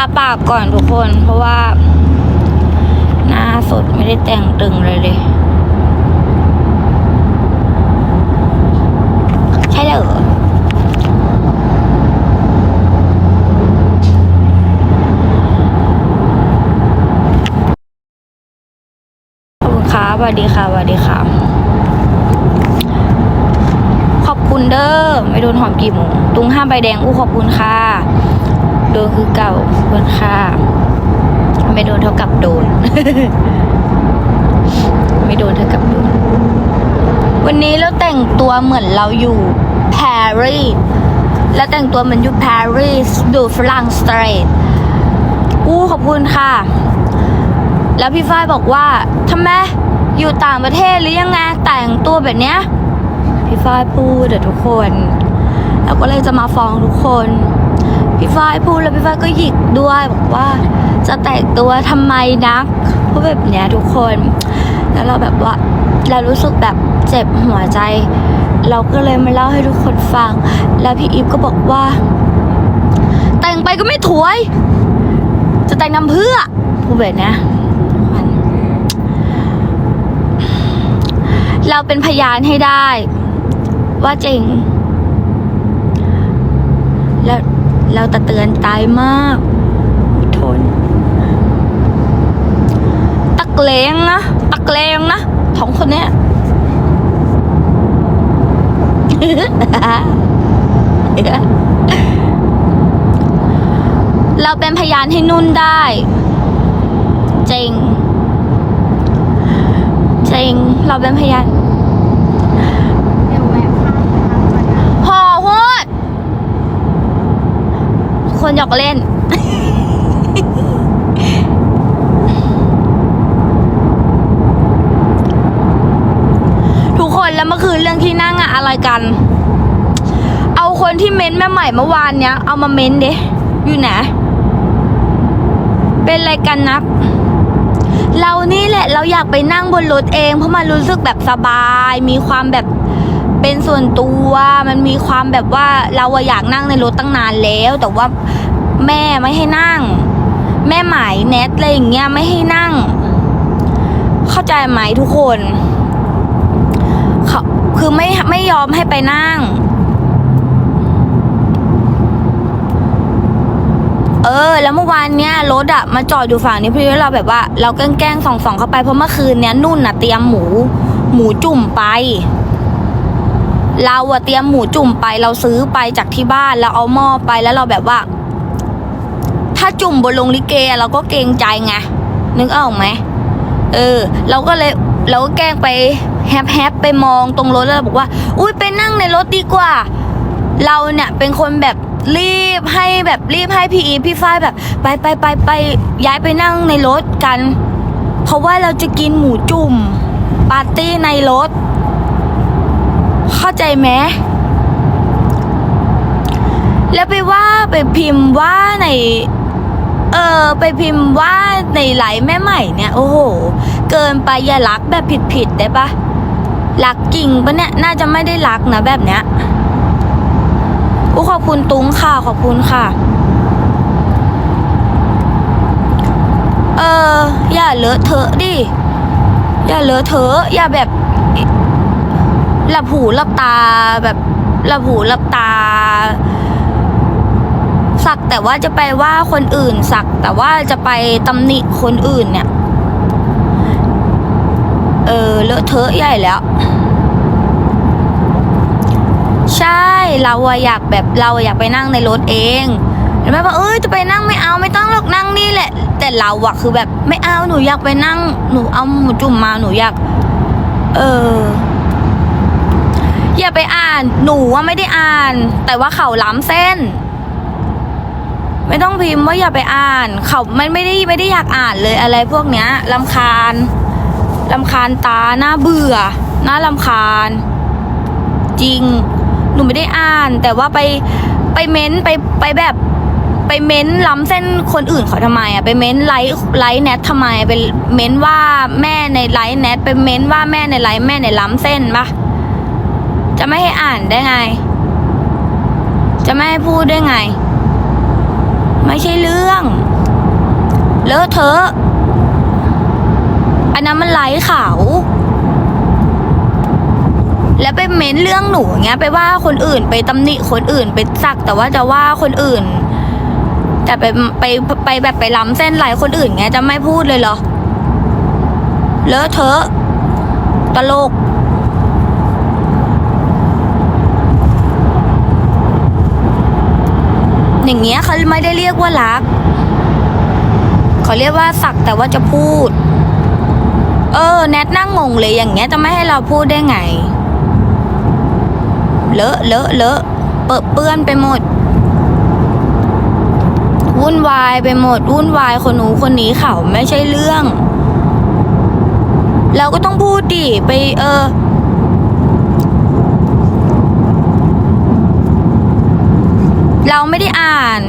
าปากก่อนทุกคน เพราะว่า หน้าสดไม่ได้แต่งตึงเลยเลย ใช่เหรอขอคุณครับสวัสดีค่ะสวัสดีค่ะ ขอบคุณเด้อไม่โดนหอมกี่โมงตุงห้ามใบแดงอู้ขอบคุณค่ะ โดนคือเก่าคุณค่ะไม่โดนเท่ากับโดน ไม่โดนเท่ากับโดน วันนี้เราแต่งตัวเหมือนเราอยู่ปารีสแล้วแต่งตัวเหมือนอยู่ปารีสดูฝรั่งเศสอู้ขอบคุณค่ะ แล้วพี่ฝ้ายบอกว่าทำไมอยู่ต่างประเทศหรือยังไงแต่งตัวแบบเนี้ยพี่ฝ้ายพูดเดี๋ยวทุกคน แล้วก็เลยจะมาฟ้องทุกคน พี่ฝ้ายพูดแล้วพี่ฝ้ายก็หยิกด้วยบอกว่า จะแต่งตัวทำไมนักพูดแบบเนี้ยทุกคน แล้วเราแบบว่าเรารู้สึกแบบเจ็บหัวใจ เราก็เลยมาเล่าให้ทุกคนฟัง แล้วพี่อีฟก็บอกว่า แต่งไปก็ไม่ถวย จะแต่งนำเพื่อพูดแบบเนี้ยเราเป็นพยานให้ได้ ว่าจริง แล้ว เราตะเตือนตายมากอดทน ตักเลงนะ ตักเลงนะท้องคนเนี้ยเราเป็นพยานให้นุ่นได้ จริง จริง เราเป็นพยาน เดี๋ยวแวะข้ามไปทางก่อนนะ พอพูด คนหยอกเล่น ทุกคนแล้วเมื่อคืนเรื่องที่นั่งอะอะไรกัน เอาคนที่เม้นแม่ใหม่เมื่อวานเนี้ย เอามาเม้นเดอยู่ไหนเป็นอะไรกันนัก เรานี่แหละเราอยากไปนั่งบนรถเอง เพราะมันรู้สึกแบบสบาย มีความแบบ เป็นส่วนตัวมันมีความแบบว่าเราอยากนั่งในรถตั้งนานแล้ว แต่ว่าแม่ไม่ให้นั่ง แม่หมายแนทอะไรอย่างเงี้ยไม่ให้นั่ง เข้าใจไหมทุกคนเขาคือไม่ไม่ยอมให้ไปนั่ง เออ แล้วเมื่อวานเนี้ยรถอะมาจอดอยู่ฝั่งนี้พอดีแล้วเราแบบว่า เราแกล้งๆส่องๆเข้าไปเพราะเมื่อคืนเนี้ยนุ่นอะเตรียมหมู หมูจุ่มไป เราอะเตรียมหมูจุ่มไปเราซื้อไปจากที่บ้านแล้วเอาหม้อไปแล้วเราแบบว่า ถ้าจุ่มบนลงลิเกเราก็เกรงใจไงนึกออกไหมเออ เราก็เลยเราก็แกล้งไปแฮปแฮปไปมองตรงรถแล้วเราบอกว่า อุ้ยไปนั่งในรถดีกว่า เราเนี่ยเป็นคนแบบรีบให้แบบรีบให้พี่อีพี่ฝ้ายแบบ ไปไปไปไปย้ายไปนั่งในรถกัน เพราะว่าเราจะกินหมูจุ่มปาร์ตี้ในรถาใจไหมแล้วไปว่าไปพิมพ์ว่าใน เออไปพิมพ์ว่าในไหลแม่ใหม่เนี่ย โอ้โห เกินไปอย่ารักแบบผิดๆได้ปะรักจริงปะเนี่ย น่าจะไม่ได้รักนะแบบเนี้ยโอ้ขอบคุณตุ้งค่ะ ขอบคุณค่ะ เอออย่าเลอะเทอะดิ อย่าเลอะเทอะ อย่าแบบ หลับหูหลับตาแบบหลับหูหลับตา สักแต่ว่าจะไปว่าคนอื่นสัก แต่ว่าจะไปตำหนิคนอื่นเนี่ย เออเลอะเทอะใหญ่แล้ว ใช่เราอยากแบบเราอยากไปนั่งในรถเองแล้วแม่บอกเอ้ยจะไปนั่งไม่เอาไม่ต้องหรอกนั่งนี่แหละ แต่เราอะคือแบบไม่เอาหนูอยากไปนั่ง หนูเอาหมูจุ่มมาหนูอยาก เออ อย่าไปอ่าน หนูว่าไม่ได้อ่าน แต่ว่าเขาล้ำเส้น ไม่ต้องพิมพ์ว่าอย่าไปอ่าน เขาไม่ไม่ได้ไม่ได้อยากอ่านเลยอะไรพวกเนี้ยลำคาญลำคาญตาหน้าเบื่อหน้าลำคาญ จริง หนูไม่ได้อ่าน แต่ว่าไปไปเม้นไปไปแบบไปเม้นล้ำเส้นคนอื่นเขาทำไมอะไปเม้นไลฟ์ไลฟ์แนททำไมไปเม้นว่าแม่ในไลฟ์แนทไปเม้นว่าแม่ในไลฟ์แม่ในล้ำเส้นปะ จะไม่ให้อ่านได้ไง จะไม่ให้พูดได้ไง ไม่ใช่เรื่อง เลอะเทอะ อันนั้นมันไร้เขา แล้วไปเม้นเรื่องหนูเงี้ย ไปว่าคนอื่นไปตำหนิคนอื่นไปสัก แต่ว่าจะว่าคนอื่น แต่ไปไปไปแบบไปล้ำเส้นไหลคนอื่นเงี้ยจะไม่พูดเลยเหรอ เลอะเทอะ ตลก อย่างเงี้ยเขาไม่ได้เรียกว่ารักเขาเรียกว่าสักแต่ว่าจะพูด เออ แนทนั่งงงเลยอย่างเงี้ยจะไม่ให้เราพูดได้ไง เลอะเลอะเลอะเปิดเปื้อนไปหมด วุ่นวายไปหมด วุ่นวายคนหนูคนนี้เขาไม่ใช่เรื่อง เราก็ต้องพูดดิไปเออ เราไม่ได้อ่าน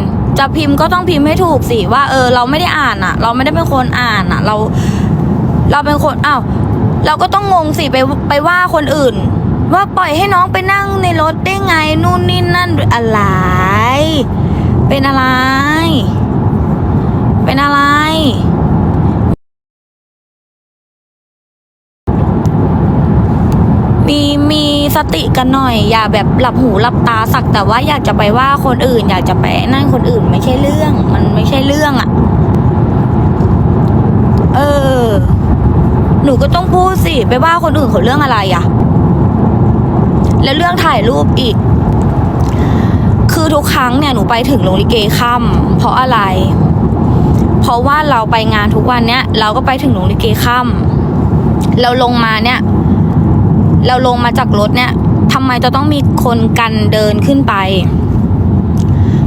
จะพิมพ์ก็ต้องพิมพ์ให้ถูกสิว่า เออ เราไม่ได้อ่านอะเราไม่ได้เป็นคนอ่านอะเรา เราเป็นคนอ้าวเราก็ต้องงงสิไปไปว่าคนอื่น ว่าปล่อยให้น้องไปนั่งในรถได้ไงนู่นนี่นั่นอะไร เป็นอะไร เป็นอะไร มีมีส ติกันหน่อย อย่าแบบหลับหูหลับตาสักแต่ว่าอยากจะไปว่าคนอื่น อยากจะไปนั่นคนอื่นไม่ใช่เรื่อง มันไม่ใช่เรื่องอะ่ะ เออ หนูก็ต้องพูดสิไปว่าคนอื่นเขาเรื่องอะไรอะ่ะ แล้วเรื่องถ่ายรูปอีก คือทุกครั้งเนี่ยหนูไปถึงโรงลิเกค่ำเพราะอะไร เพราะว่าเราไปงานทุกวันเนี้ยเราก็ไปถึงโรงลิเกค่ำเราลงมาเนี่ย เราลงมาจากรถเนี่ยทำไมจะต้องมีคนกันเดินขึ้นไป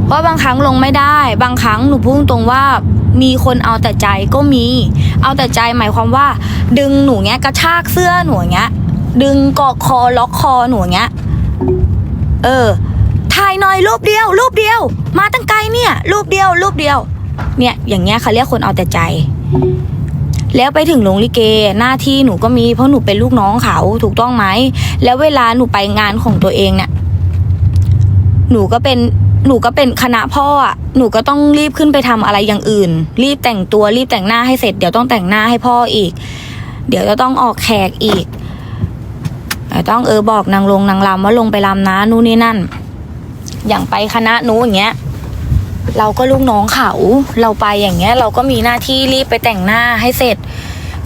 เพราะบางครั้งลงไม่ได้ บางครั้งหนูพูดตรงว่ามีคนเอาแต่ใจก็มี เอาแต่ใจหมายความว่า ดึงหนูเงี้ยกระชากเสื้อหนูเงี้ย ดึงเกาะคอล็อกคอหนูเงี้ย เออ ถ่ายหน่อยรูปเดียว รูปเดียว มาตั้งไกลเนี่ย รูปเดียว รูปเดียว เนี่ย อย่างเงี้ยเขาเรียกคนเอาแต่ใจ แล้วไปถึงโรงลิเก หน้าที่หนูก็มีเพราะหนูเป็นลูกน้องเขาถูกต้องไหม แล้วเวลาหนูไปงานของตัวเองเนี่ยหนูก็เป็นหนูก็เป็นคณะพ่ออะหนูก็ต้องรีบขึ้นไปทำอะไรอย่างอื่น รีบแต่งตัวรีบแต่งหน้าให้เสร็จ เดี๋ยวต้องแต่งหน้าให้พ่ออีก เดี๋ยวจะต้องออกแขกอีกต้องเออบอกนางลงนางรำว่าลงไปรำนะนู่นนี่นั่น อย่างไปคณะนู้นอย่างเงี้ย เราก็ลูกน้องเขาเราไปอย่างเงี้ย เราก็มีหน้าที่รีบไปแต่งหน้าให้เสร็จ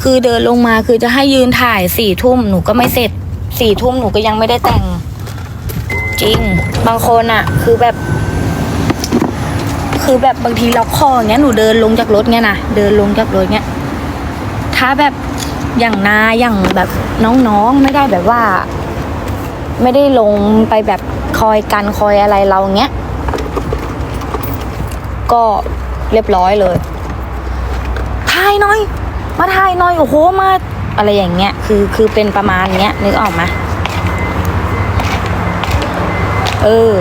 คือเดินลงมาคือจะให้ยืนถ่ายสี่ทุ่มหนูก็ไม่เสร็จสี่ทุ่มหนูก็ยังไม่ได้แต่ง จริง บางคนอะคือแบบ คือแบบบางทีล็อกคออย่างเงี้ยหนูเดินลงจากรถเงี้ยนะเดินลงจากรถเงี้ยถ้าแบบอย่างนาอย่างแบบน้องๆไม่ได้แบบว่า ไม่ได้ลงไปแบบคอยกันคอยอะไรเราเงี้ย ก็เรียบร้อยเลยถ่ายหน่อย มาถ่ายหน่อยโอ้โหมาอะไรอย่างเงี้ยคือคือเป็นประมาณเนี้ยนึกออกไหมเออ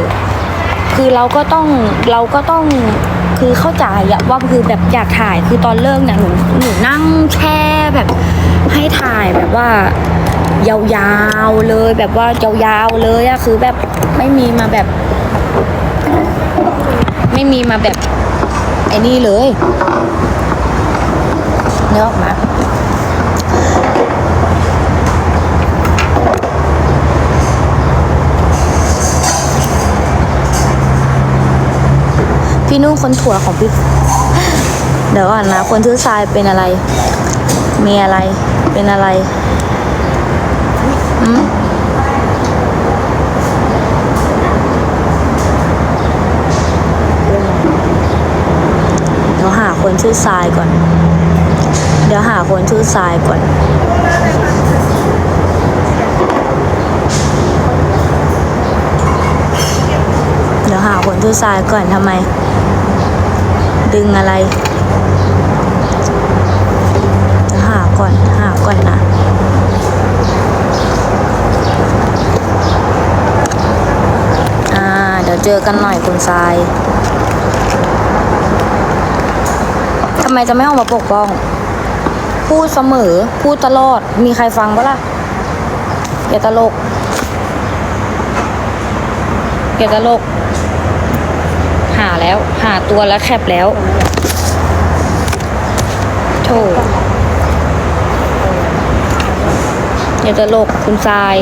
คือเราก็ต้องเราก็ต้องคือเข้าใจอะว่าคือแบบอยากถ่ายคือตอนเลิกเนี่ยหนูหนูนั่งแช่แบบให้ถ่ายแบบว่า ยาวๆเลยแบบว่ายาวๆเลยอะคือแบบไม่มีมาแบบ ไม่มีมาแบบ อ้นี่เลยเนื้อออกมาพี่นุ่งคนถั่วของพี่ เดี๋ยวก่อนนะ คนชื่อทรายเป็นอะไร มีอะไร เป็นอะไรอืมเดี๋ยวหา คนชื่อทรายก่อน เดี๋ยวหาคนชื่อทรายก่อน เดี๋ยวหาคนชื่อทรายก่อนทำไม ดึงอะไรเดี๋ยวหาก่อน หาก่อนนะอ่าเดี๋ยวเจอกันหน่อยคุณทราย ทำไมจะไม่ออกมาปกป้อง พูดเสมอ พูดตลอด มีใครฟังปะล่ะอย่าตลกอย่าตลก หาแล้ว หาตัวแล้วแคปแล้วโถอย่าจะโลกคุณทราย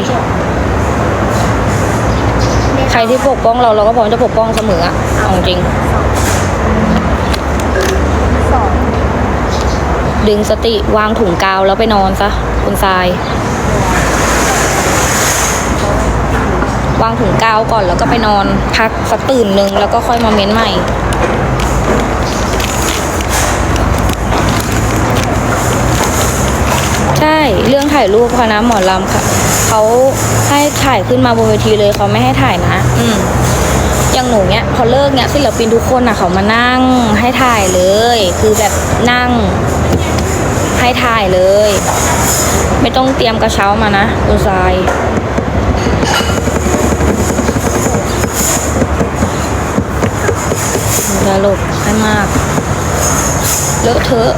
ใครที่ปกป้องเราเราก็พร้อมจะปกป้องเสมออะเอาจริง สอง ดึงสติวางถุงกาวแล้วไปนอนซะคุณทรายวางถุงกาวก่อนแล้วก็ไปนอนพักสักตื่นหนึ่งแล้วก็ค่อยมาเม้นใหม่ใช่เรื่องถ่ายรูปคณะหมอลำค่ะเขาให้ถ่ายขึ้นมาบนเวทีเลยเขาไม่ให้ถ่ายนะ อืม อย่างหนูเนี้ยพอเลิกเนี้ยศิลปินทุกคนอะเขามานั่งให้ถ่ายเลย คือแบบนั่งให้ถ่ายเลย ไม่ต้องเตรียมกระเช้ามานะคุณทรายอย่าหลบให้มาก เลอะเทอะ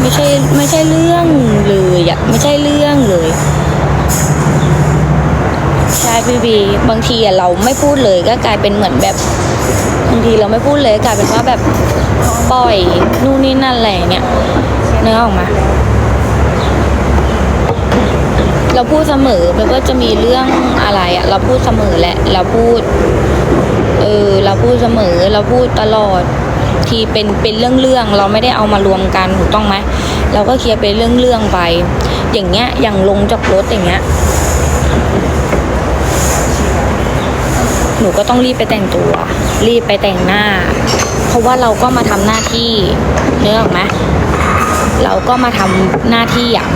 ไม่ใช่ไม่ใช่เรื่องเลยอะไม่ใช่เรื่องเลย พี่บีบางทีเราไม่พูดเลยก็กลายเป็นเหมือนแบบบางทีเราไม่พูดเลยกลายเป็นว่าแบบปล่อยนู่นนี่นั่นอะไรเนี่ยเนื้อออกมาเราพูดเสมอไม่ว่าจะมีเรื่องอะไรอะเราพูดเสมอแหละ เราพูด เออ เราพูดเสมอ เราพูดตลอด ทีเป็นเป็นเรื่องเรื่องเราไม่ได้เอามารวมกันถูกต้องไหมเราก็เคลียร์เป็นเรื่องเรื่องไป อย่างเงี้ยอย่างลงจากรถอย่างเงี้ย หนูก็ต้องรีบไปแต่งตัว รีบไปแต่งหน้า เพราะว่าเราก็มาทำหน้าที่เนื้อออกไหมเราก็มาทำหน้าที่อะ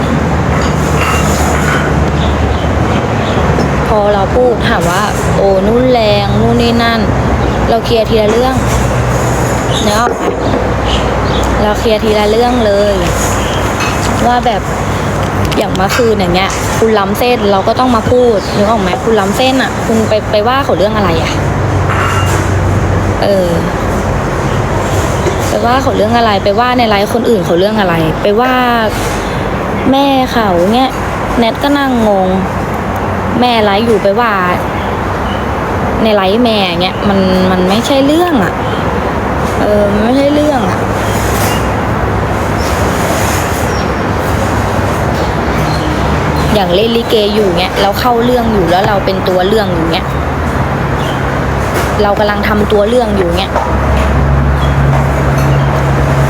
พอเราพูดถามว่า โอ้นู่นแรงนู่นนี่นั่น เราเคลียร์ทีละเรื่องเนื้อออกไหมเราเคลียร์ทีละเรื่องเลย ว่าแบบ อย่างเมื่อคืนอย่างเงี้ย คุณล้ำเส้นเราก็ต้องมาพูดนึกออกไหมคุณล้ำเส้นอะ คุณไปไปว่าเขาเรื่องอะไรอะ เออไปว่าเขาเรื่องอะไร ไปว่าในไลฟ์คนอื่นเขาเรื่องอะไร ไปว่าแม่เขาเงี้ยแนทก็นั่งงง แม่ไลฟ์อยู่ไปว่า ในไลฟ์แม่เงี้ยมันมันไม่ใช่เรื่องอะ เออไม่ใช่เรื่องอะ อย่างเล่นลิเกอยู่เงี้ยเราเข้าเรื่องอยู่แล้วเราเป็นตัวเรื่องอยู่เงี้ยเรากำลังทำตัวเรื่องอยู่เงี้ย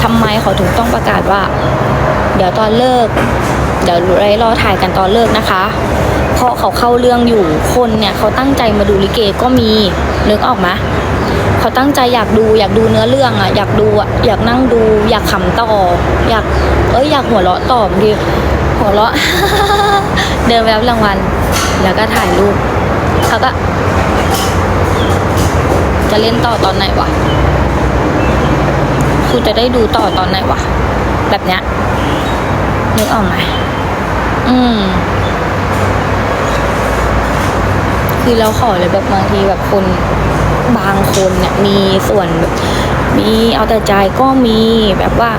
ทำไมเขาถึงต้องประกาศว่า เดี๋ยวตอนเลิก เดี๋ยวไรรอถ่ายกันตอนเลิกนะคะ เพราะเขาเข้าเรื่องอยู่คนเนี่ยเขาตั้งใจมาดูลิเกก็มีนึกออกไหมเขาตั้งใจอยากดูอยากดูเนื้อเรื่องอะอยากดูอะอยากนั่งดู อยากขำต่อ อยากเอ้ยอยากหัวเราะต่อบางที หัวเราะ เดินไปรับรางวัล แล้วก็ถ่ายรูปเขาก็ จะเล่นต่อตอนไหนวะกูจะได้ดูต่อตอนไหนวะ แบบเนี้ยนึกออกไหมอืม คือเราขอเลยแบบบางทีแบบคนบางคนเนี่ยมีส่วนแบบมีเอาแต่ใจก็มีแบบว่า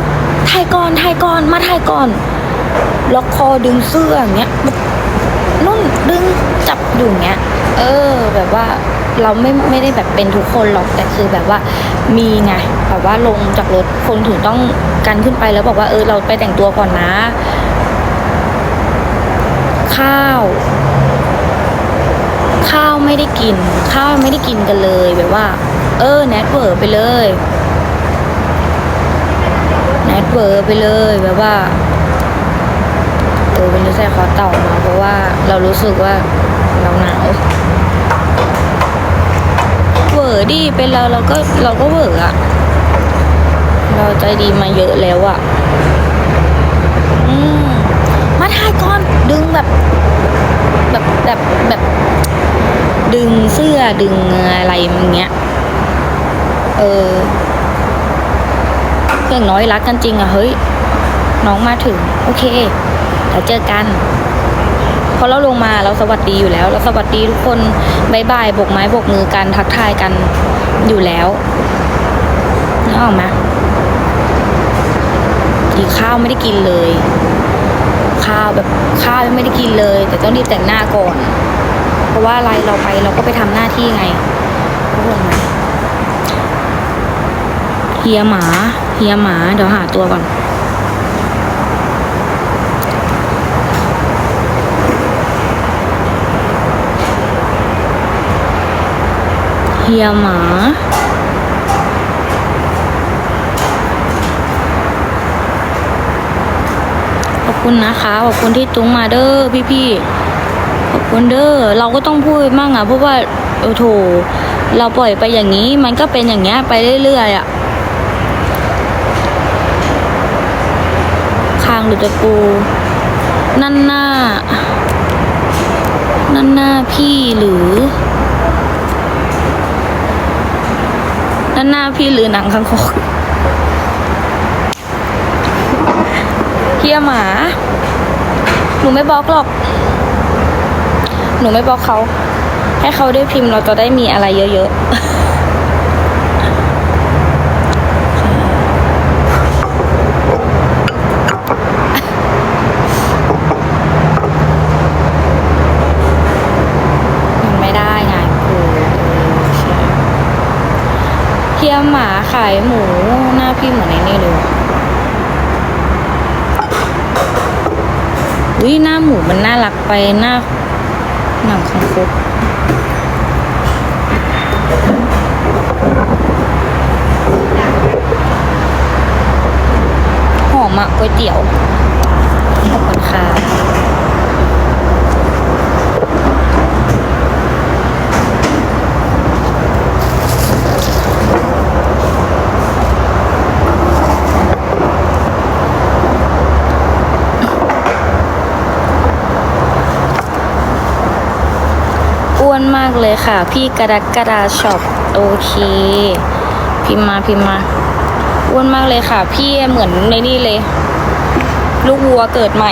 ถ่ายก่อนถ่ายก่อนมาถ่ายก่อน ล็อกคอดึงเสื้ออย่างเงี้ยนุ่นดึงจับอยู่างเงี้ย เออ แบบว่าเราไม่ไม่ได้แบบเป็นทุกคนหรอกแต่คือแบบว่ามีไงแบบว่าลงจากรถคนถึงต้องกันขึ้นไปแล้วบอกว่าเออเราไปแต่งตัวก่อนนะ ข้าว ข้าวไม่ได้กิน ข้าวไม่ได้กินกันเลยแบบว่า เออแนทเวอร์ไปเลยแนทเวอร์ไปเลยแบบว่า เออวันนี้ใส่คอเต่ามาเพราะว่าเรารู้สึกว่าเราหนาวเวอร์ดิเป็นเราเราก็เราก็เวอร์อะเราใจดีมาเยอะแล้วอะอืมมาถ่ายก่อนดึงแบบ แบบแบบแบบ ดึงเสื้อดึงอะไรอย่างเงี้ย เอออย่างน้อยรักกันจริงอะเฮ้ย น้องมาถึง โอเค เดี๋ยวเจอกันพอเราลงมาเราสวัสดีอยู่แล้ว เราสวัสดีทุกคนบายบายโบกไม้โบกมือกันทักทายกันอยู่แล้วนึกออกไหมทีข้าวไม่ได้กินเลย ข้าวแบบข้าวยังไม่ได้กินเลย แต่ต้องรีบแต่งหน้าก่อน เพราะว่าอะไรเราไปเราก็ไปทำหน้าที่ไงเข้ไหมเฮียหมา เฮียหมา เดี๋ยวหาตัวก่อน เฮียหมา ขอบคุณนะคะ ขอบคุณที่ตุ้งมาเด้อพี่ๆ ขอบคุณเด้อ เราก็ต้องพูดมั่งอะ เพราะว่าโอ้โถ เราปล่อยไปอย่างนี้ มันก็เป็นอย่างเงี้ยไปเรื่อยๆอะคางหรือตะปู นั่นหน้า นั่นหน้าพี่หรือ นั่นหน้าพี่หรือหนังคังคกเฮียหมา หนูไม่บล็อกหรอก หนูไม่บล็อกเขา ให้เขาได้พิมพ์เราจะได้มีอะไรเยอะๆ มันไม่ได้ไงคือใช่เฮียหมาขายหมูหน้าพี่เหมือนไอ้นี่เลยวิหน้าหมูมันน่ารักไปหน้าหนังคังคกหอมอะก๋วยเตี๋ยวขอบคุณค่ะากเลยค่ะ พี่กระดักกระดาช็อปโอเค พิมพ์มาพิมพ์มาอ้วนมากเลยค่ะ พี่เหมือนในนี่เลย ลูกวัวเกิดใหม่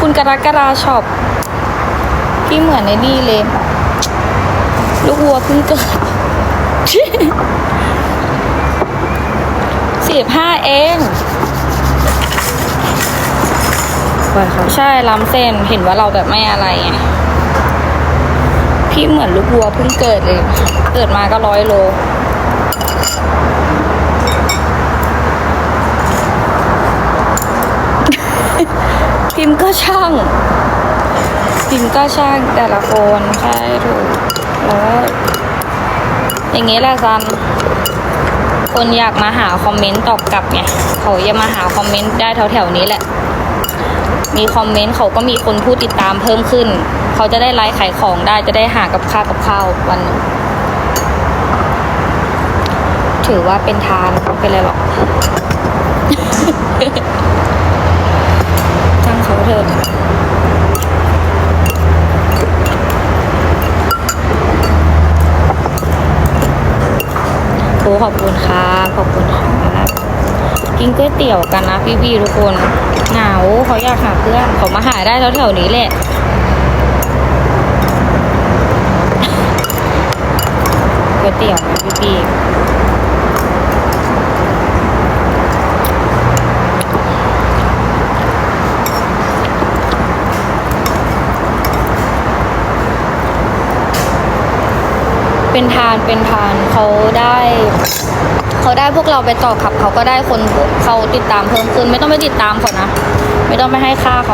คุณกระกระดาช็อปพี่เหมือนในนี่เลย ลูกวัวเพิ่งเกิดสิบห้าเอง ใช่ล้ำเส้นเห็นว่าเราแบบไม่อะไรไงพี่เหมือนลูกวัวเพิ่งเกิดเลย เกิดมาก็ร้อยโลพิมพ์ก็ช่าง พิมพ์ก็ช่างแต่ละคนใช่ถูกแล้วอย่างงี้แหละซัน คนอยากมาหาคอมเมนต์ตอบกลับไงเขาจะมาหาคอมเมนต์ได้แถวๆนี้แหละ มีคอมเมนต์เขาก็มีคนผู้ติดตามเพิ่มขึ้น เขาจะได้ไลฟ์ขายของได้จะได้หากับข้ากับข้าววันนึงถือว่าเป็นทานไม่เป็นไรหรอกช่างเขาเถอะโอ้ขอบคุณครับขอบคุณครับ กินก๋วยเตี๋ยวกันนะพี่ๆทุกคนเหงาเขาอยากหาเพื่อนเขามาหาได้แถวๆนี้แหละก๋วยเตี๋ยวนะพี่ๆเป็นทานเป็นทานเขาได้ เขาได้พวกเราไปต่อขับ เขาก็ได้คนเขาติดตามเพิ่มขึ้น ไม่ต้องไปติดตามเขานะ ไม่ต้องไปให้ค่าเขา